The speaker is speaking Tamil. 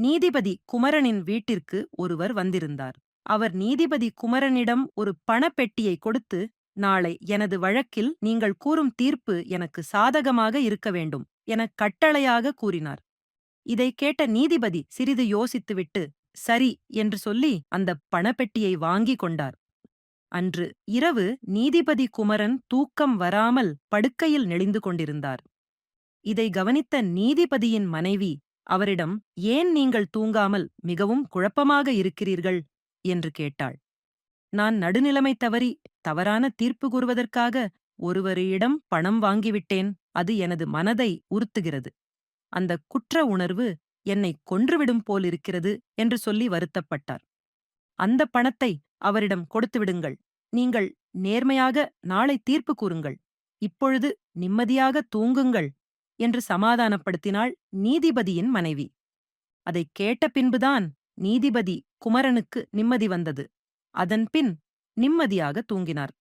நீதிபதி குமரனின் வீட்டிற்கு ஒருவர் வந்திருந்தார். அவர் நீதிபதி குமரனிடம் ஒரு பணப்பெட்டியை கொடுத்து நாளை எனது வழக்கில் நீங்கள் கூறும் தீர்ப்பு எனக்கு சாதகமாக இருக்க வேண்டும் என கட்டளையாக கூறினார். இதை கேட்ட நீதிபதி சிறிது யோசித்துவிட்டு சரி என்று சொல்லி அந்த பணப்பெட்டியை வாங்கிக் கொண்டார். அன்று இரவு நீதிபதி குமரன் தூக்கம் வராமல் படுக்கையில் நெளிந்து கொண்டிருந்தார். இதை கவனித்த நீதிபதியின் மனைவி அவரிடம் ஏன் நீங்கள் தூங்காமல் மிகவும் குழப்பமாக இருக்கிறீர்கள்? என்று கேட்டாள். நான் நடுநிலைமை தவறி தவறான தீர்ப்பு கூறுவதற்காக ஒருவரிடம் பணம் வாங்கிவிட்டேன். அது எனது மனதை உறுத்துகிறது. அந்த குற்ற உணர்வு என்னை கொன்றுவிடும் போலிருக்கிறது என்று சொல்லி வருத்தப்பட்டார். அந்த பணத்தை அவரிடம் கொடுத்துவிடுங்கள் நீங்கள் நேர்மையாக நாளை தீர்ப்பு கூறுங்கள். இப்பொழுது நிம்மதியாக தூங்குங்கள் என்று சமாதானப்படுத்தினாள் நீதிபதியின் மனைவி. அதைக் கேட்ட பின்புதான் நீதிபதி குமரனுக்கு நிம்மதி வந்தது. அதன்பின் நிம்மதியாக தூங்கினார்.